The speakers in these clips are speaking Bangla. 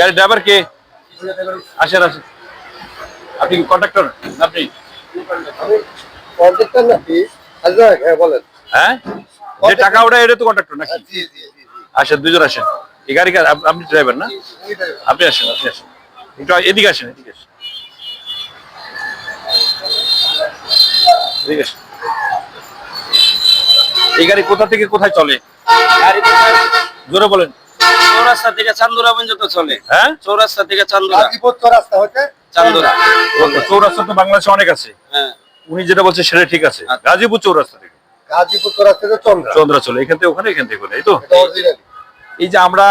গাড়ির ড্রাইভার কে? আসেন আসেন। আপনি কন্ট্রাক্টর আপনি? কন্ট্রাক্টর নাকি আচ্ছা হ্যাঁ বলেন। হ্যাঁ? যে টাকা ওটা এটা তো কন্ট্রাক্টর নাকি? জি আসেন দুজন আসেন। এই গাড়ি কার- আপনি ড্রাইভার না? আপনি আসেন আপনি আসেন। একটু এদিকে আসেন এদিকে আসেন। এদিকে আসেন। এই গাড়ি কোথা থেকে কোথায় চলে? জোরে বলেন। চৌরাস্তা থেকে চান্দুরা পর্যন্ত চলে। হ্যাঁ? চৌরাস্তা থেকে চান্দুরা। রাস্তা হচ্ছে চান্দুরা। চৌরাস্তা তো বাংলাদেশে অনেক আছে। হ্যাঁ। উনি যেটা বলছে সেটা ঠিক আছে। আচ্ছা। গাজীপুর চৌরাস্তা থেকে। গাজীপুর তো রাস্তা থেকে চন্দ্রা। চন্দ্রা চলে এখান থেকে ওখানে এখান থেকে ওখানে এই তো? এই যে আমরা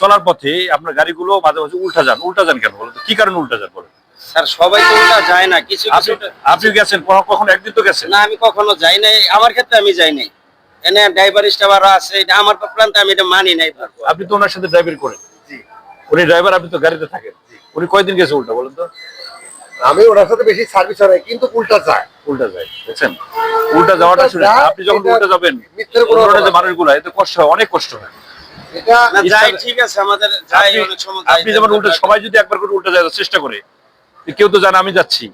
চলার পথে আপনার গাড়িগুলো মাঝে মাঝে উল্টা যান উল্টা যান কেন বলেন তো? কি কারণে উল্টা যান বলেন? স্যার সবাই তো ওটা যায় না কিছু আপনি কিছু আপনি গেছেন কখনো- কখনো একদিন তো গেছেন? না আমি কখনো যাই নাই আমার ক্ষেত্রে আমি যাই নাই। এনে ড্রাইভার স্টাফ আরও আছে এটা আমার প্ল্যান আমি এটা মানি নাই আপনি তো ওনার সাথে ড্রাইভিং করেন। উনি ড্রাইভার আপনি তো গাড়িতে থাকেন। উনি কয়দিন গেছে উল্টা বলেন তো? আমি ওনার সাথে বেশি সার্ভিস হয় কিন্তু উল্টা যায়। উল্টা যায় বুঝছেন? উল্টা যাওয়াটা শুনে আপনি যখন উল্টা যাবেন কোনো। মানুষগুলো এতে কষ্ট হয় অনেক কষ্ট হয়। এটা যাই ঠিক আছে আমাদের যাই আপনি- অনেক সময় যাই, আপনি যেমন উল্টা সবাই যদি একবার করে উল্টা যাওয়ার চেষ্টা করে। তো কেউ তো জানে আমি যাচ্ছি।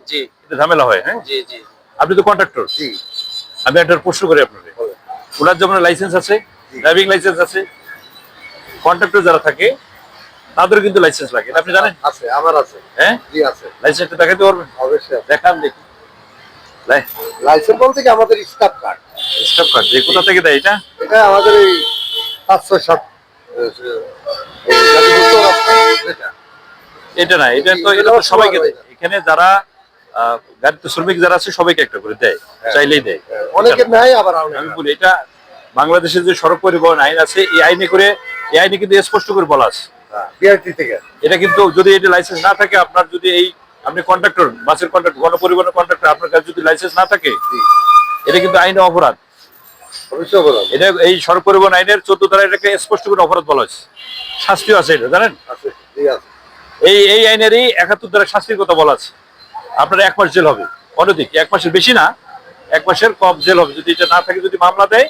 এটা ঝামেলা হয় হ্যাঁ? জি জি। আপনি তো কন্ট্রাক্টর জি। আমি একটা প্রশ্ন করি আপনাকে। ওনার যেমন লাইসেন্স আছে ড্রাইভিং লাইসেন্স আছে কন্ট্রাক্টর যারা থাকে তাদের কিন্তু লাইসেন্স লাগে। আপনি জানেন? আছে আমার আছে। হ্যাঁ? জি আছে। লাইসেন্সটা দেখাতে পারবেন? অবশ্যই। দেখান দেখি। লাইসেন্স বলতে কি আমাদের স্টাফ কার্ড? স্টপ কার্ড যে কোথা থেকে দেয় এটা? এটা আমাদের এই পাঁচশো সাত। এটা। না এটা তো এটা সবাইকে দেয়। এখানে যারা গাড়িতে শ্রমিক যারা আছে সবাইকে একটা করে দেয় চাইলেই দেয়। অনেকে নেয় আবার আমি বলি এটা বাংলাদেশের যে সড়ক পরিবহন আইন আছে এই আইনে করে এই আইনে কিন্তু স্পষ্ট করে বলা আছে। থেকে। এটা কিন্তু যদি এটা লাইসেন্স না থাকে আপনার যদি এই আপনি কন্ট্রাক্টর বাসের কন্ট্রাক্ট গণপরিবহনের কন্ট্রাক্টর আপনার কাছে যদি লাইসেন্স না থাকে এটা কিন্তু আইনে অপরাধ। এটা এই সড়ক পরিবহন আইনের চোদ্দ ধারা এটাকে স্পষ্ট করে অপরাধ বলা হয়েছে। শাস্তিও আছে এটা জানেন? এই এই আইনেরই একাত্তর ধারা শাস্তির কথা বলা আছে। আপনার এক মাস জেল হবে। অনধিক এক মাসের বেশি না এক মাসের কম জেল হবে। যদি এটা না থাকে যদি মামলা দেয়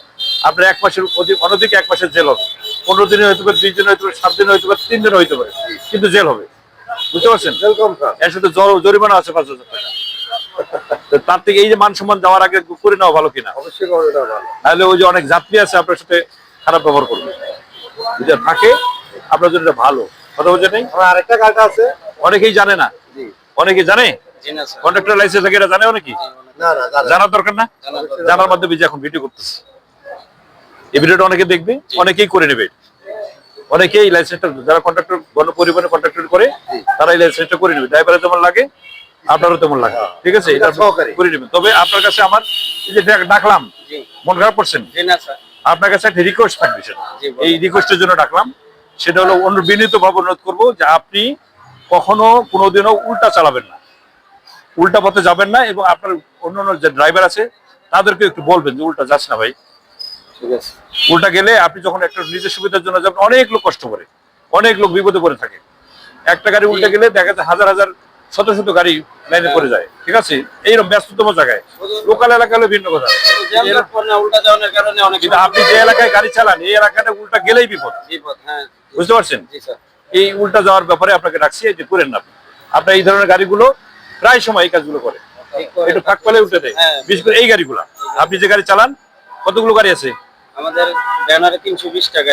আপনার এক মাসের অধিক অনধিক এক মাসের জেল হবে। পনেরো দিনে হইতে পারে দুই দিন হইতে পারে সাত দিন হইতে পারে তিন দিন হইতে পারে কিন্তু জেল হবে। বুঝতে পারছেন? এর সাথে জরিমানা আছে পাঁচ হাজার টাকা। তার থেকে এই যে মান সম্মান যাওয়ার আগে করে নেওয়া ভালো কিনা? নাহলে ওই যে অনেক যাত্রী আছে আপনার সাথে খারাপ ব্যবহার করবে। যদি থাকে আপনার জন্য এটা ভালো। কথা বলছে নেই? আরেকটা কার্ড আছে। অনেকেই জানে না। অনেকে জানে? কন্ট্রাক্টর লাইসেন্স এটা জানে অনেকেই না না দাদা জানার দরকার না? জানার মাধ্যমে যে এখন ভিডিও করতেছে। এই ভিডিওটা অনেকে দেখবে অনেকেই করে নেবে। অনেকেই লাইসেন্সটা যারা কন্ট্রাক্টর গণপরিবহনে কন্ট্রাক্টর করে তারা এই লাইসেন্সটা করে নেবে। ড্রাইভারের যেমন লাগে আপনারও তেমন লাগে। ঠিক আছে? এটা করে নেবেন। তবে আপনার কাছে আমার এই যে ডাকলাম মন খারাপ করছেন? আপনার কাছে একটা রিকোয়েস্ট থাকবে এই রিকোয়েস্টের জন্য ডাকলাম। সেটা হলো বিনীত ভাবে অনুরোধ করব যে আপনি কখনো কোনোদিনও উল্টা চালাবেন না। উল্টা পথে যাবেন না এবং আপনার অন্য অন্য যে ড্রাইভার আছে তাদেরকে একটু বলবেন যে উল্টা যাস না ভাই। ঠিক আছে। উল্টা গেলে আপনি যখন একটা নিজের সুবিধার জন্য যাবেন অনেক লোক কষ্ট করে অনেক লোক বিপদে পড়ে থাকে। একটা গাড়ি উল্টে গেলে দেখা যায় হাজার হাজার শত শত গাড়ি লাইনে পড়ে যায়। ঠিক আছে? এইরকম ব্যস্ততম জায়গায়। লোকাল এলাকা হলে ভিন্ন কথা। কিন্তু আপনি যে এলাকায় গাড়ি চালান এই এলাকাটা উল্টা গেলেই বিপদ। বিপদ হ্যাঁ। বুঝতে পারছেন? এই উল্টা যাওয়ার ব্যাপারে আপনাকে রাখছি এটি করেন না আপনি। আপনার এই ধরনের গাড়িগুলো প্রায় সময় এই কাজগুলো করে। একটু ফাঁক পেলে উল্টে দেয়। হ্যাঁ। বিশেষ করে এই গাড়িগুলা। আপনি যে গাড়ি চালান কতগুলো গাড়ি আছে? আমাদের ব্যানারে তিনশো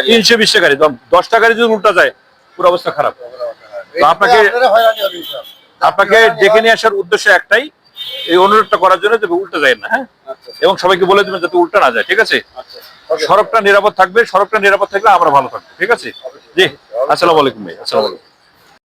তিনশো বিশটা গাড়ি। দম- দশটা গাড়ি যদি উল্টা যায় পুরো অবস্থা খারাপ। আপনাকে। আপনাকে ডেকে নিয়ে আসার উদ্দেশ্য একটাই এই অনুরোধটা করার জন্য যে উল্টা যায় না। হ্যাঁ। আচ্ছা। এবং সবাইকে বলে দেবেন যাতে উল্টা না যায় ঠিক আছে? আচ্ছা। সড়কটা নিরাপদ থাকবে সড়কটা নিরাপদ থাকলে আমরা ভালো থাকব ঠিক আছে? জি। আসসালামু আলাইকুম ভাই আসসালামু আলাইকুম।